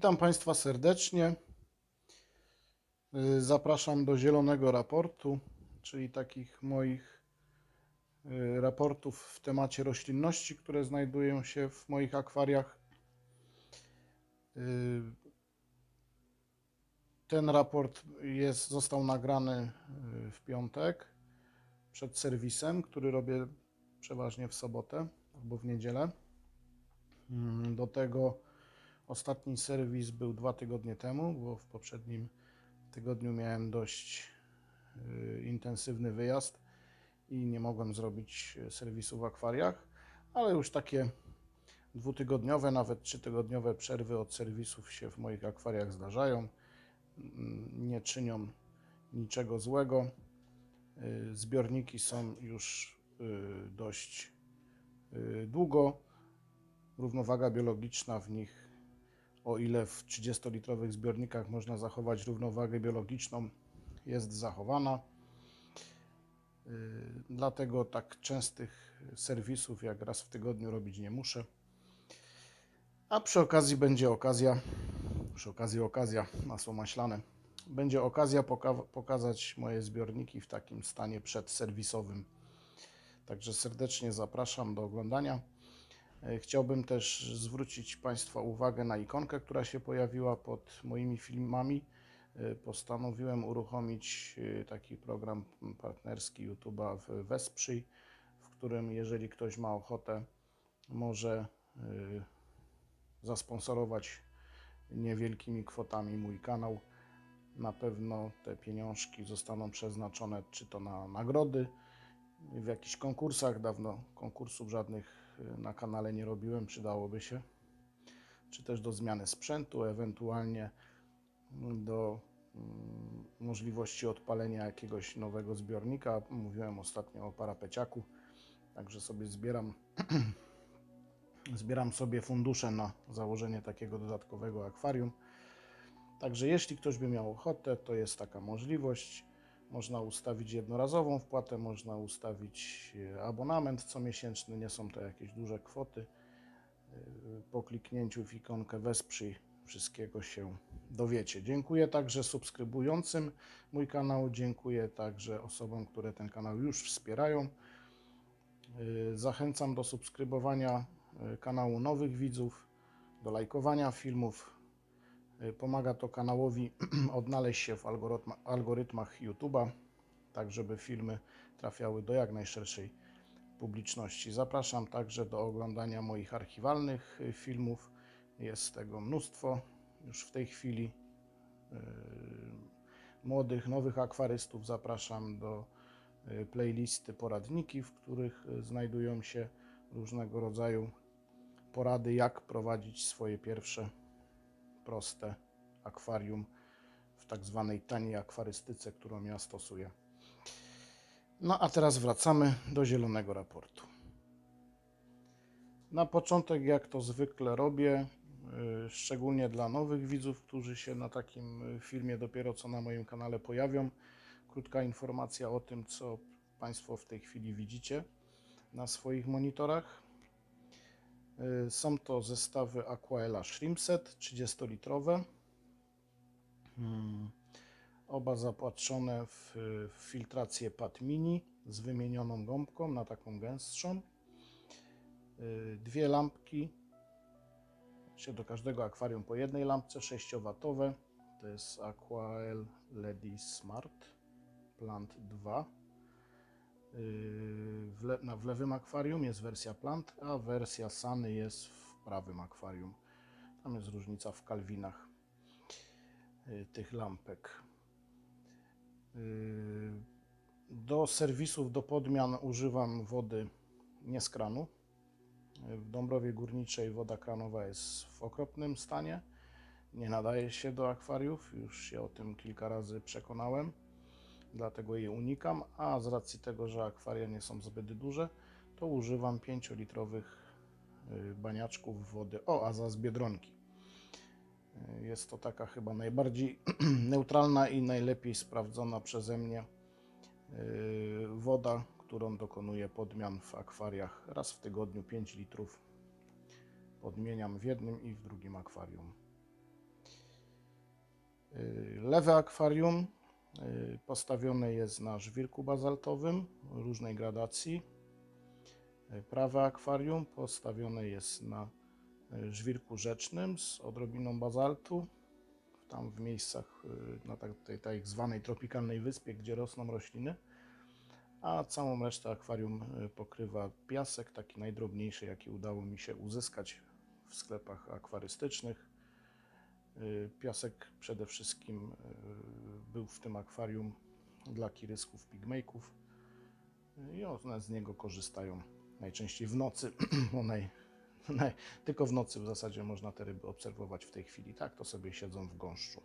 Witam Państwa serdecznie. Y, Zapraszam do Zielonego Raportu, czyli takich moich y, raportów w temacie roślinności, które znajdują się w moich akwariach. Y, Ten raport jest, został nagrany w piątek przed serwisem, który robię przeważnie w sobotę albo w niedzielę. Mm, Do tego Ostatni serwis był dwa tygodnie temu, bo w poprzednim tygodniu miałem dość y, intensywny wyjazd i nie mogłem zrobić y, serwisu w akwariach, ale już takie dwutygodniowe, nawet trzytygodniowe przerwy od serwisów się w moich akwariach zdarzają. Mm, Nie czynią niczego złego. Y, Zbiorniki są już dość długo. Równowaga biologiczna w nich o ile w 30-litrowych zbiornikach można zachować równowagę biologiczną, jest zachowana. Yy, Dlatego tak częstych serwisów jak raz w tygodniu robić nie muszę. A przy okazji będzie okazja, przy okazji okazja, masło maślane, będzie okazja poka- pokazać moje zbiorniki w takim stanie przedserwisowym. Także serdecznie zapraszam do oglądania. E, Chciałbym też zwrócić Państwa uwagę na ikonkę, która się pojawiła pod moimi filmami. E, Postanowiłem uruchomić e, taki program partnerski YouTube'a w Wesprzyj, w którym jeżeli ktoś ma ochotę, może zasponsorować niewielkimi kwotami mój kanał. Na pewno te pieniążki zostaną przeznaczone czy to na nagrody, w jakichś konkursach. Dawno konkursów żadnych na kanale nie robiłem, przydałoby się. Czy też do zmiany sprzętu, ewentualnie do mm, możliwości odpalenia jakiegoś nowego zbiornika. Mówiłem ostatnio o parapeciaku, także sobie zbieram zbieram sobie fundusze na założenie takiego dodatkowego akwarium. Także jeśli ktoś by miał ochotę, to jest taka możliwość. Można ustawić jednorazową wpłatę, można ustawić e, abonament comiesięczny, nie są to jakieś duże kwoty. E, Po kliknięciu w ikonkę Wesprzyj wszystkiego się dowiecie. Dziękuję także subskrybującym mój kanał, dziękuję także osobom, które ten kanał już wspierają. E, Zachęcam do subskrybowania kanału nowych widzów, do lajkowania filmów, Pomaga to kanałowi odnaleźć się w algorytma, algorytmach YouTube'a, tak żeby filmy trafiały do jak najszerszej publiczności. Zapraszam także do oglądania moich archiwalnych y, filmów. Jest tego mnóstwo już w tej chwili. Yy, Młodych, nowych akwarystów zapraszam do y, playlisty poradniki, w których y, znajdują się różnego rodzaju porady, jak prowadzić swoje pierwsze proste akwarium w tak zwanej taniej akwarystyce, którą ja stosuję. No a teraz wracamy do zielonego raportu. Na początek, jak to zwykle robię, y, szczególnie dla nowych widzów, którzy się na takim filmie dopiero co na moim kanale pojawią, krótka informacja o tym, co Państwo w tej chwili widzicie na swoich monitorach. Y, Są to zestawy Aquaela Shrimp Set 30-litrowe. Hmm. Oba zapatrzone w, filtrację PAT Mini z wymienioną gąbką na taką gęstszą. Y, Dwie lampki, do każdego akwarium po jednej lampce 6W. To jest Aquael Ledy Smart Plant 2. W, na, w lewym akwarium jest wersja plant, a wersja Sany jest w prawym akwarium. Tam jest różnica w kalwinach yy, tych lampek. Yy, Do serwisów, do podmian używam wody nie z kranu. W Dąbrowie Górniczej woda kranowa jest w okropnym stanie. Nie nadaje się do akwariów, już się o tym kilka razy przekonałem dlatego jej unikam, a z racji tego, że akwaria nie są zbyt duże, to używam 5-litrowych y, baniaczków wody, o, a za z Biedronki. Y, Jest to taka chyba najbardziej neutralna i najlepiej sprawdzona przeze mnie y, woda, którą dokonuję podmian w akwariach. Raz w tygodniu 5 litrów podmieniam w jednym i w drugim akwarium. Lewe akwarium y, postawione jest na żwirku bazaltowym różnej gradacji. Y, Prawe akwarium postawione jest na y, żwirku rzecznym z odrobiną bazaltu. Tam w miejscach na tak- tej tak zwanej tropikalnej wyspie, gdzie rosną rośliny. A całą resztę akwarium pokrywa piasek, taki najdrobniejszy, jaki udało mi się uzyskać w sklepach akwarystycznych. Y, Piasek przede wszystkim y, był w tym akwarium dla kirysków, pigmejków Y, i one z niego korzystają najczęściej w nocy, tylko w nocy w zasadzie można te ryby obserwować w tej chwili. Tak, to sobie siedzą w gąszczu.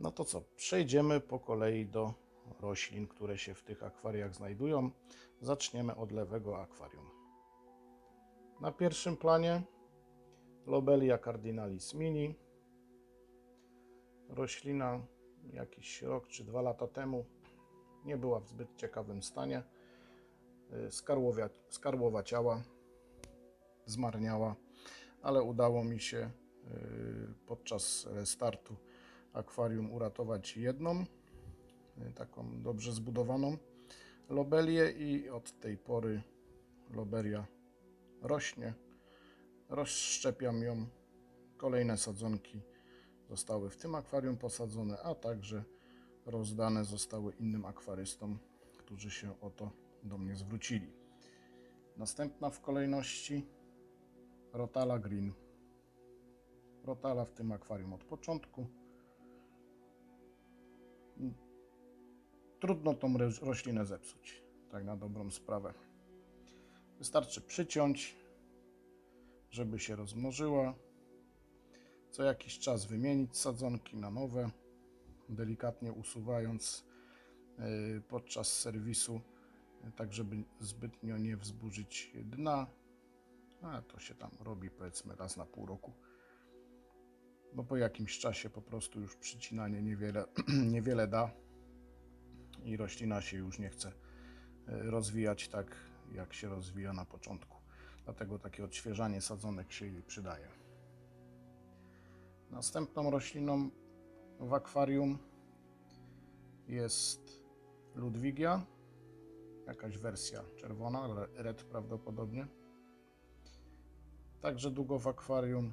No to co, przejdziemy po kolei do roślin, które się w tych akwariach znajdują. Zaczniemy od lewego akwarium. Na pierwszym planie Lobelia cardinalis mini. Roślina jakiś rok czy dwa lata temu nie była w zbyt ciekawym stanie. Y, Skarłowia, skarłowa ciała, zmarniała, ale udało mi się y, podczas restartu akwarium uratować jedną, y, taką dobrze zbudowaną lobelię i od tej pory lobelia rośnie. Rozszczepiam ją. Kolejne sadzonki zostały w tym akwarium posadzone, a także rozdane zostały innym akwarystom, którzy się o to do mnie zwrócili. Następna w kolejności Rotala Green. Rotala w tym akwarium od początku. Trudno tą ro- roślinę zepsuć, tak na dobrą sprawę. Wystarczy przyciąć, żeby się rozmnożyła. Co jakiś czas wymienić sadzonki na nowe, delikatnie usuwając y, podczas serwisu, y, tak żeby zbytnio nie wzburzyć dna. A to się tam robi powiedzmy raz na pół roku. Bo po jakimś czasie po prostu już przycinanie niewiele, niewiele da i roślina się już nie chce y, rozwijać tak, jak się rozwija na początku. Dlatego takie odświeżanie sadzonek się jej przydaje. Następną rośliną w akwarium jest Ludwigia, jakaś wersja czerwona, re- red prawdopodobnie. Także długo w akwarium.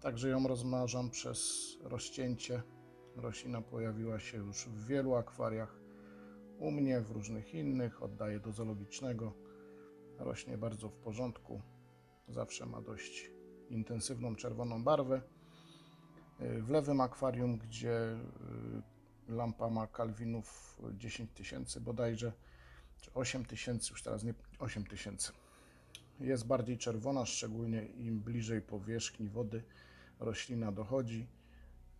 Także ją rozmnażam przez rozcięcie. Roślina pojawiła się już w wielu akwariach. U mnie, w różnych innych, oddaję do zoologicznego. Rośnie bardzo w porządku. Zawsze ma dość intensywną czerwoną barwę. Y, W lewym akwarium, gdzie y, lampa ma kalwinów 10 tysięcy bodajże, czy 8 tysięcy, już teraz nie 8 tysięcy. Jest bardziej czerwona, szczególnie im bliżej powierzchni wody roślina dochodzi.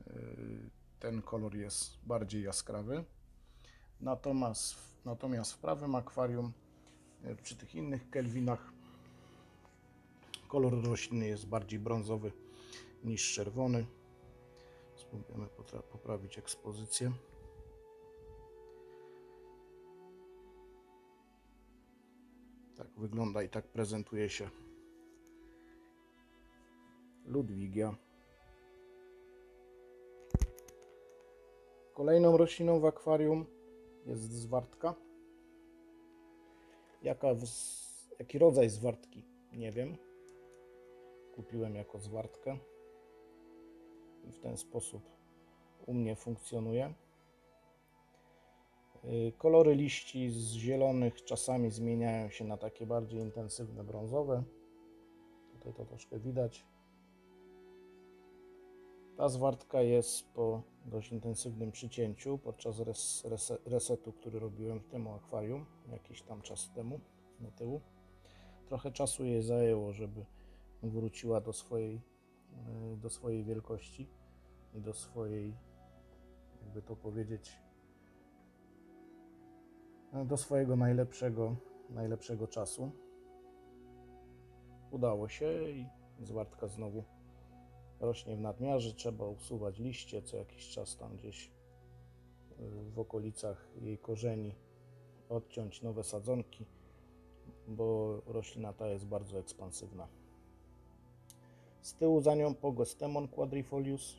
Y, Ten kolor jest bardziej jaskrawy. Natomiast, natomiast w prawym akwarium, przy tych innych kelwinach, kolor rośliny jest bardziej brązowy niż czerwony. Spróbujemy poprawić ekspozycję. Tak wygląda i tak prezentuje się Ludwigia. Kolejną rośliną w akwarium jest zwartka. Jaka jaki rodzaj zwartki? Nie wiem. Kupiłem jako zwartkę i w ten sposób u mnie funkcjonuje. Y, Kolory liści z zielonych czasami zmieniają się na takie bardziej intensywne brązowe. Tutaj to troszkę widać. Ta zwartka jest po dość intensywnym przycięciu podczas res, rese- resetu, który robiłem w tym akwarium jakiś tam czas temu, na tyłu. Trochę czasu jej zajęło, żeby wróciła do swojej, y, do swojej wielkości i do swojej, jakby to powiedzieć, y, do swojego najlepszego, najlepszego czasu. Udało się i zwartka znowu rośnie w nadmiarze. Trzeba usuwać liście co jakiś czas tam gdzieś y, w okolicach jej korzeni, odciąć nowe sadzonki, bo roślina ta jest bardzo ekspansywna. Z tyłu za nią Pogostemon quadrifolius,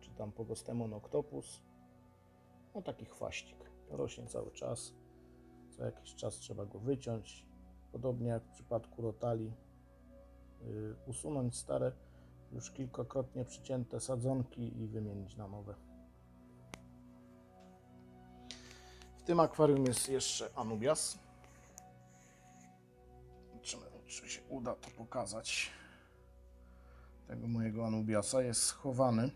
czy tam Pogostemon octopus. No taki chwaścik. Rośnie cały czas. Co jakiś czas trzeba go wyciąć. Podobnie jak w przypadku rotali. Yy, usunąć stare, już kilkakrotnie przycięte sadzonki i wymienić na nowe. W tym akwarium jest jeszcze Anubias. Zobaczymy, czy się uda to pokazać. Tego mojego Anubiasa jest schowany.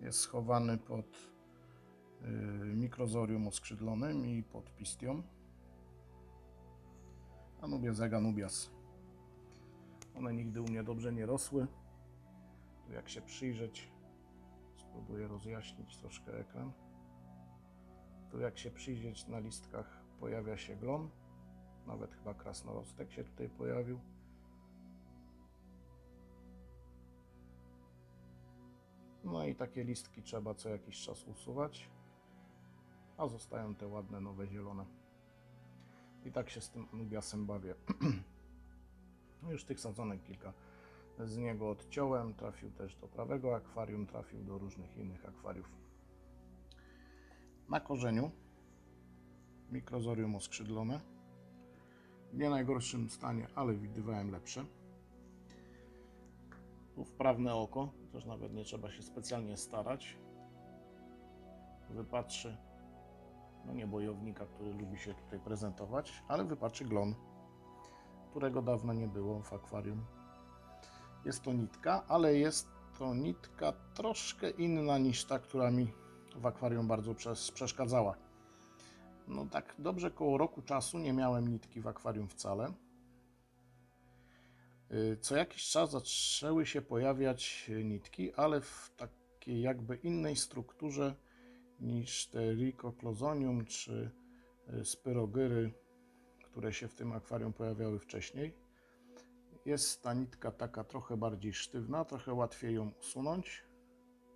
Jest schowany pod y, mikrozorium oskrzydlonym i pod pistią. Anubias jak Anubias. One nigdy u mnie dobrze nie rosły. Tu jak się przyjrzeć, spróbuję rozjaśnić troszkę ekran. Tu jak się przyjrzeć na listkach pojawia się glon. Nawet chyba krasnorostek się tutaj pojawił. No i takie listki trzeba co jakiś czas usuwać, a zostają te ładne, nowe, zielone. I tak się z tym Anubiasem bawię. No Już tych sadzonek kilka z niego odciąłem. Trafił też do prawego akwarium, trafił do różnych innych akwariów. Na korzeniu mikrozorium oskrzydlone. W nie najgorszym stanie, ale widywałem lepsze. Tu wprawne oko, też nawet nie trzeba się specjalnie starać. Wypatrzy, no nie bojownika, który lubi się tutaj prezentować, ale wypatrzy glon, którego dawno nie było w akwarium. Jest to nitka, ale jest to nitka troszkę inna niż ta, która mi w akwarium bardzo przes- przeszkadzała. No tak dobrze koło roku czasu nie miałem nitki w akwarium wcale. Y, Co jakiś czas zaczęły się pojawiać nitki, ale w takiej jakby innej strukturze niż te Ricoclozonium czy y, Spyrogyry, które się w tym akwarium pojawiały wcześniej. Jest ta nitka taka trochę bardziej sztywna, trochę łatwiej ją usunąć.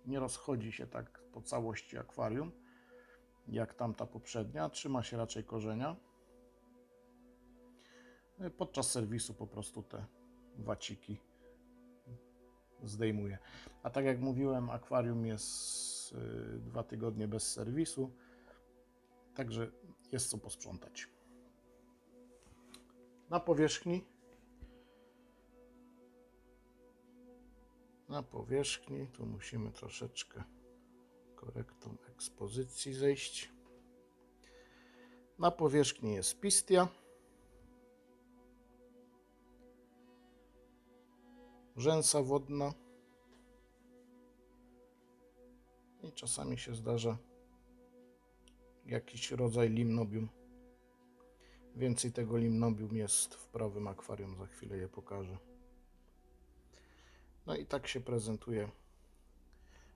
Nie rozchodzi się tak po całości akwarium jak tamta poprzednia. Trzyma się raczej korzenia. Y, Podczas serwisu po prostu te waciki zdejmuję. A tak jak mówiłem, akwarium jest y, dwa tygodnie bez serwisu, także jest co posprzątać. Na powierzchni na powierzchni tu musimy troszeczkę korektą ekspozycji zejść. Na powierzchni jest pistia. rzęsa wodna. I czasami się zdarza jakiś rodzaj limnobium. Więcej tego limnobium jest w prawym akwarium, za chwilę je pokażę. No i tak się prezentuje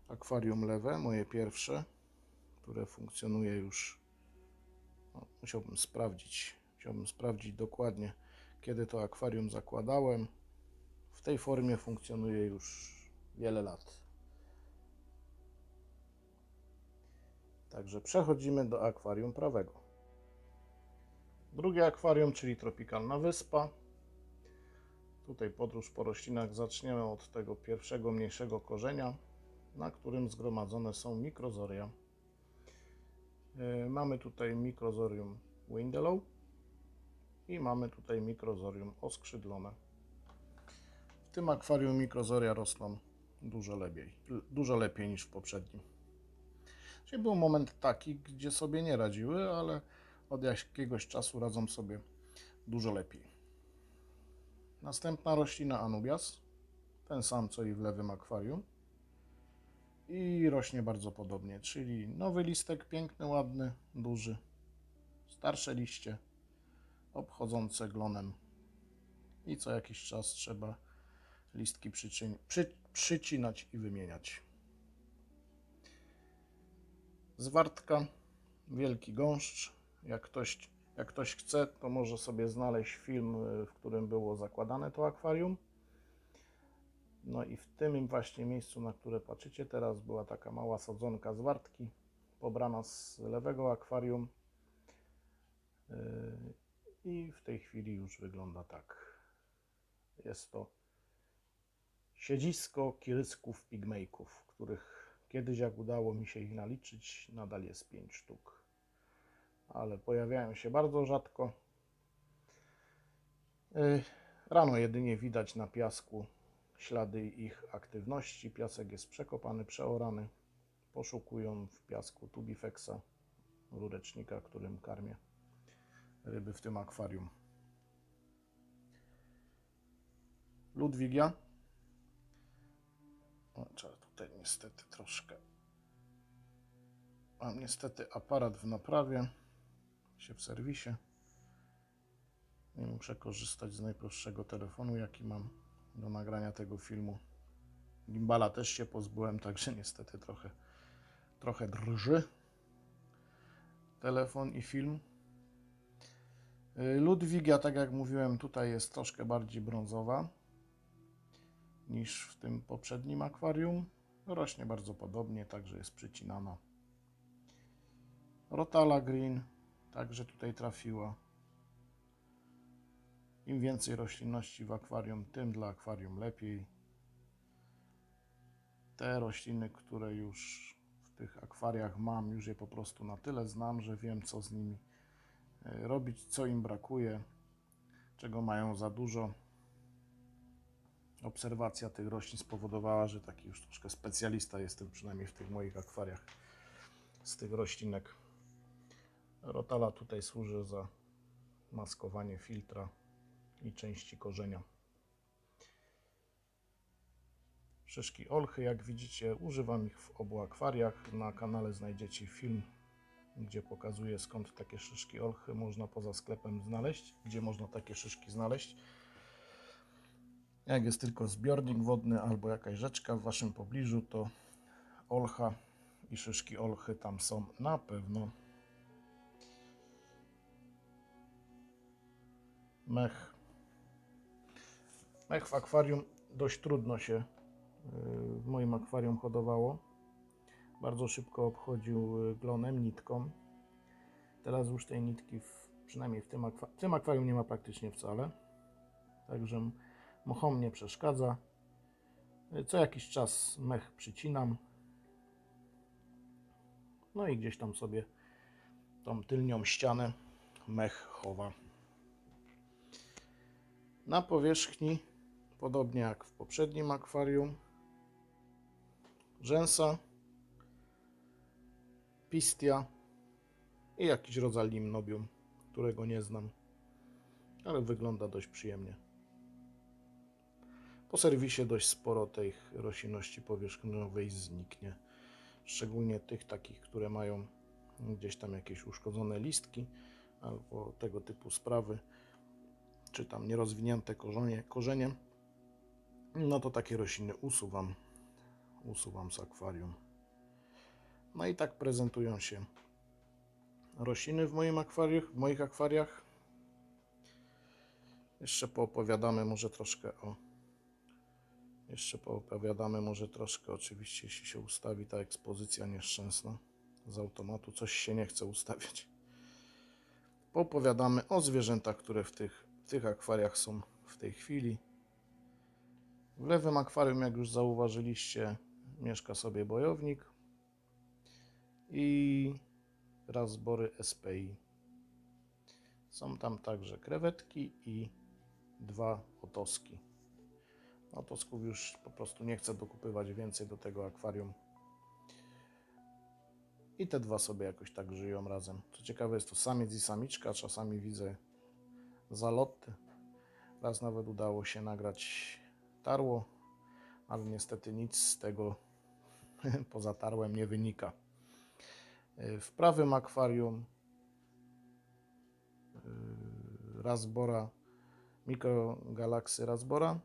akwarium lewe, moje pierwsze, które funkcjonuje już. No, musiałbym sprawdzić, musiałbym sprawdzić dokładnie, kiedy to akwarium zakładałem. W tej formie funkcjonuje już wiele lat. Także przechodzimy do akwarium prawego. Drugie akwarium, czyli tropikalna wyspa. Tutaj podróż po roślinach zaczniemy od tego pierwszego, mniejszego korzenia, na którym zgromadzone są mikrozoria. Yy, Mamy tutaj mikrozorium Windelow i mamy tutaj mikrozorium oskrzydlone. W tym akwarium mikrozoria rosną dużo lepiej, dużo lepiej niż w poprzednim. Czyli był moment taki, gdzie sobie nie radziły, ale od jakiegoś czasu radzą sobie dużo lepiej. Następna roślina Anubias, ten sam co i w lewym akwarium. I rośnie bardzo podobnie, czyli nowy listek, piękny, ładny, duży, starsze liście, obchodzące glonem. I co jakiś czas trzeba listki przyczyn- przy, przycinać i wymieniać. Zwartka, wielki gąszcz. Jak ktoś, jak ktoś chce, to może sobie znaleźć film, y, w którym było zakładane to akwarium. No i w tym właśnie miejscu, na które patrzycie teraz, była taka mała sadzonka zwartki, pobrana z lewego akwarium. Yy, I w tej chwili już wygląda tak. Jest to siedzisko kirysków pigmejków, których kiedyś jak udało mi się ich naliczyć, nadal jest 5 sztuk. Ale pojawiają się bardzo rzadko. Y, Rano jedynie widać na piasku ślady ich aktywności. Piasek jest przekopany, przeorany. Poszukują w piasku tubifexa, rurecznika, którym karmię ryby w tym akwarium. Ludwigia. O, trzeba tutaj niestety troszkę. Mam niestety aparat w naprawie, się w serwisie. I muszę korzystać z najprostszego telefonu, jaki mam do nagrania tego filmu. Gimbala też się pozbyłem, także niestety trochę, trochę drży telefon i film. Y, Ludwigia, tak jak mówiłem, tutaj jest troszkę bardziej brązowa niż w tym poprzednim akwarium. Rośnie bardzo podobnie, także jest przycinana. Rotala Green także tutaj trafiła. Im więcej roślinności w akwarium, tym dla akwarium lepiej. Te rośliny, które już w tych akwariach mam, już je po prostu na tyle znam, że wiem co z nimi e, robić, co im brakuje, czego mają za dużo. Obserwacja tych roślin spowodowała, że taki już troszkę specjalista jestem, przynajmniej w tych moich akwariach z tych roślinek. Rotala tutaj służy za maskowanie filtra i części korzenia. Szyszki olchy, jak widzicie, używam ich w obu akwariach. Na kanale znajdziecie film, gdzie pokazuję skąd takie szyszki olchy można poza sklepem znaleźć, gdzie można takie szyszki znaleźć. Jak jest tylko zbiornik wodny albo jakaś rzeczka w waszym pobliżu, to olcha i szyszki olchy tam są na pewno. Mech. Mech w akwarium dość trudno się y, w moim akwarium hodowało. Bardzo szybko obchodził y, glonem, nitką. Teraz już tej nitki, w, przynajmniej w tym, w tym akwarium nie ma praktycznie wcale. Także mochom nie przeszkadza. Y, Co jakiś czas mech przycinam. No i gdzieś tam sobie tą tylnią ścianę mech chowa. Na powierzchni, podobnie jak w poprzednim akwarium, rzęsa, pistia i jakiś rodzaj limnobium, którego nie znam, ale wygląda dość przyjemnie. Po serwisie dość sporo tej roślinności powierzchniowej zniknie, szczególnie tych takich, które mają gdzieś tam jakieś uszkodzone listki albo tego typu sprawy czy tam nierozwinięte korzenie, korzenie, no to takie rośliny usuwam, usuwam z akwarium. No i tak prezentują się rośliny w moim akwarium, w moich akwariach. Jeszcze poopowiadamy może troszkę o jeszcze poopowiadamy może troszkę, oczywiście jeśli się ustawi ta ekspozycja nieszczęsna z automatu, coś się nie chce ustawiać. Poopowiadamy o zwierzętach, które w tych tych akwariach są w tej chwili. W lewym akwarium, jak już zauważyliście, mieszka sobie bojownik i razbory SPI. Są tam także krewetki i dwa otoski. Otosków już po prostu nie chcę dokupywać więcej do tego akwarium. I te dwa sobie jakoś tak żyją razem. Co ciekawe jest to samiec i samiczka. Czasami widzę zaloty. Raz nawet udało się nagrać tarło, ale niestety nic z tego poza tarłem nie wynika. W prawym akwarium yy, Rasbora, mikrogalaksy Rasbora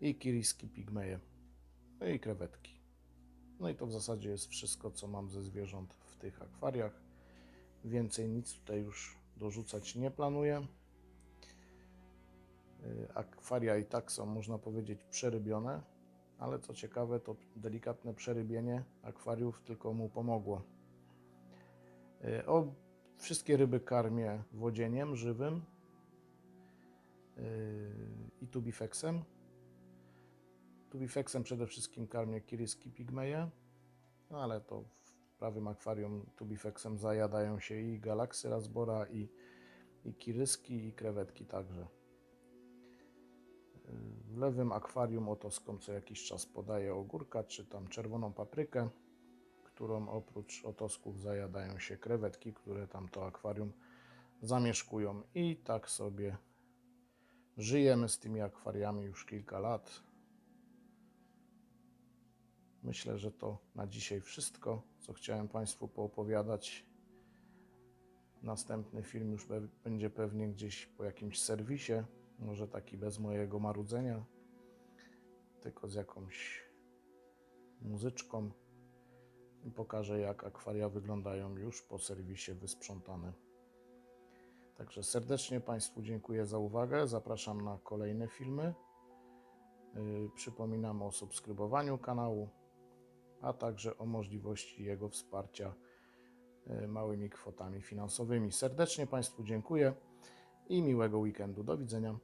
i kiriski pigmeje, no i krewetki. No i to w zasadzie jest wszystko, co mam ze zwierząt w tych akwariach. Więcej nic tutaj już dorzucać nie planuję. Y, Akwaria i tak są, można powiedzieć, przerybione, ale co ciekawe, to delikatne przerybienie akwariów tylko mu pomogło. Y, O, wszystkie ryby karmię wodzieniem żywym y, i tubifexem. Tubifexem przede wszystkim karmię kiryski pigmeje, no ale to prawym akwarium Tubifexem zajadają się i galaksy razbora, i, i kiryski, i krewetki także. W lewym akwarium otoskom co jakiś czas podaję ogórka, czy tam czerwoną paprykę, którą oprócz otosków zajadają się krewetki, które tam to akwarium zamieszkują. I tak sobie żyjemy z tymi akwariami już kilka lat. Myślę, że to na dzisiaj wszystko, co chciałem Państwu poopowiadać. Następny film już będzie pewnie gdzieś po jakimś serwisie, może taki bez mojego marudzenia, tylko z jakąś muzyczką. I pokażę, jak akwaria wyglądają już po serwisie wysprzątane. Także serdecznie Państwu dziękuję za uwagę. Zapraszam na kolejne filmy. Yy, Przypominam o subskrybowaniu kanału, a także o możliwości jego wsparcia yy, małymi kwotami finansowymi. Serdecznie Państwu dziękuję i miłego weekendu. Do widzenia.